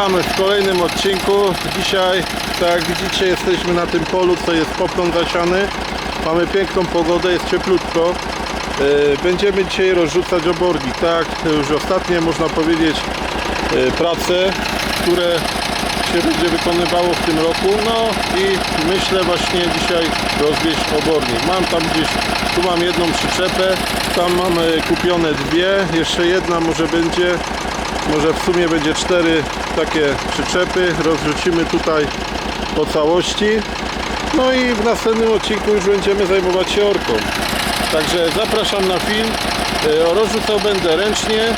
Witamy w kolejnym odcinku. Dzisiaj, tak jak widzicie, jesteśmy na tym polu, co jest poplon zasiany. Mamy piękną pogodę, jest cieplutko. E, Będziemy dzisiaj rozrzucać obornik, tak? Już ostatnie, można powiedzieć, e, prace, które się będzie wykonywało w tym roku. No i myślę właśnie dzisiaj rozwieźć obornik. Mam tam gdzieś, tu mam jedną przyczepę, tam mam e, kupione dwie, jeszcze jedna może będzie, może w sumie będzie cztery takie przyczepy. Rozrzucimy tutaj po całości. No i w następnym odcinku już będziemy zajmować się orką. Także zapraszam na film. E, Rozrzucał będę ręcznie, e,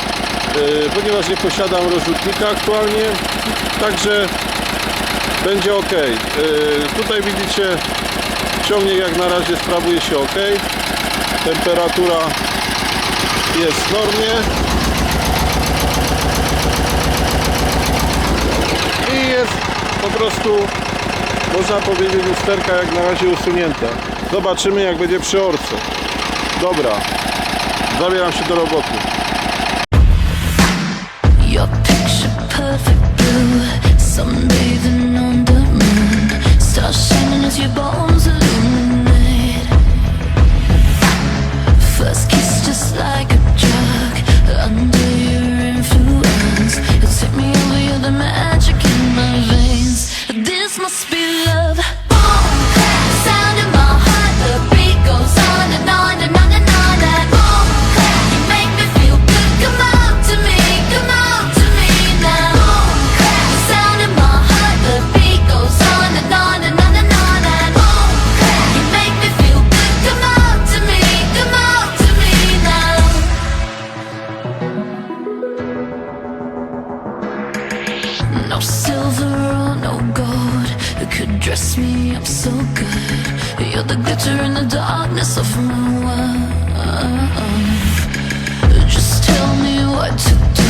ponieważ nie posiadam rozrzutnika aktualnie. Także będzie ok. Tutaj widzicie ciągnik jak na razie sprawuje się ok. Temperatura jest w normie. I jest po prostu można powiedzieć lusterka jak na razie usunięta. Zobaczymy jak będzie przy orce. Dobra, zabieram się do roboty. Silver or no gold You could dress me up so good. You're the glitter in the darkness of my world. Just tell me what to do.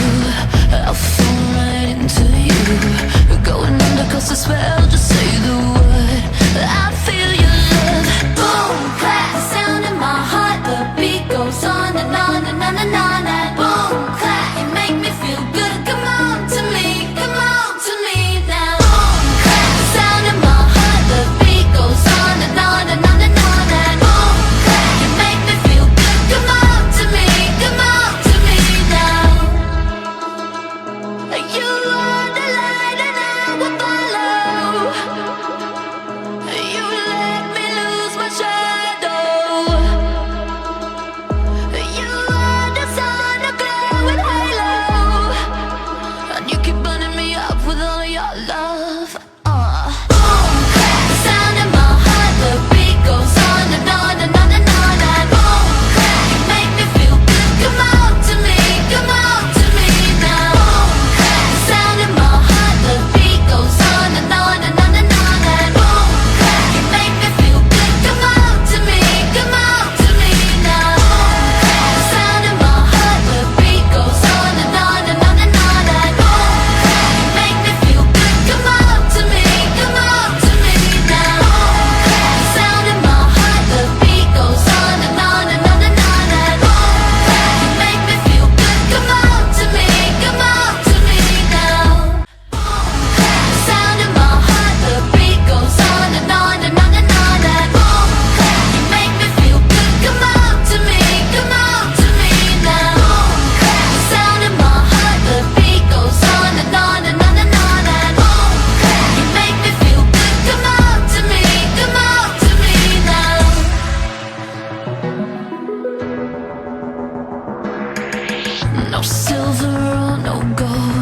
Silver or no gold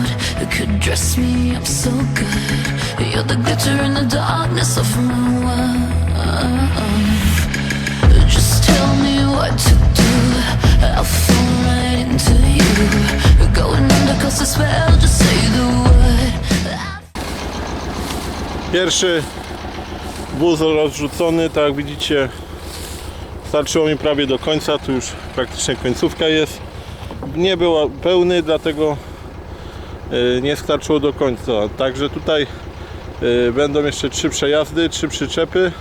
could dress me up so good. You're the glitter in the darkness of my world. Just tell me what to do. I'll fall right into you. Going under cause the spell, just say the word. Pierwszy wóz rozrzucony, tak jak widzicie starczyło mi prawie do końca, tu już praktycznie końcówka jest. Nie był pełny, dlatego y, nie starczyło do końca. Także tutaj y, będą jeszcze trzy przejazdy, trzy przyczepy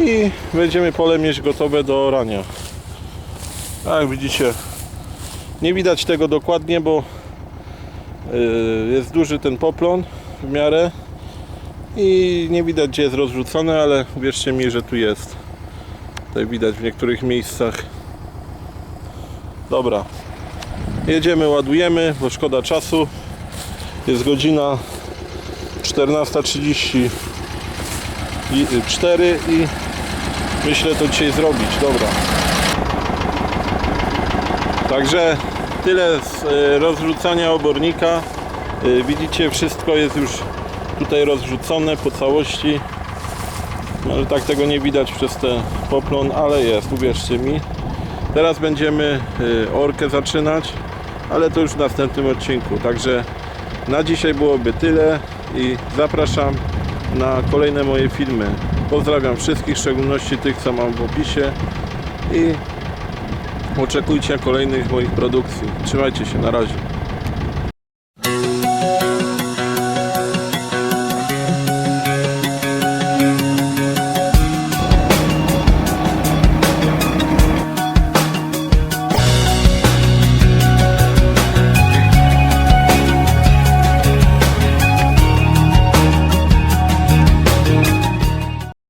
i będziemy pole mieć gotowe do orania. Tak jak widzicie, nie widać tego dokładnie, bo Yy, Jest duży ten poplon w miarę i nie widać gdzie jest rozrzucony, ale wierzcie mi, że tu jest. Tutaj widać w niektórych miejscach. Dobra. Jedziemy, ładujemy, bo szkoda czasu. Jest godzina 14.34 i, cztery i myślę to dzisiaj zrobić. Dobra. Także tyle z e, rozrzucania obornika. E, Widzicie, wszystko jest już tutaj rozrzucone po całości. Może tak tego nie widać przez ten poplon, ale jest, uwierzcie mi. Teraz będziemy e, orkę zaczynać, ale to już w następnym odcinku. Także na dzisiaj byłoby tyle i zapraszam na kolejne moje filmy. Pozdrawiam wszystkich, w szczególności tych, co mam w opisie i oczekujcie kolejnych moich produkcji. Trzymajcie się, na razie.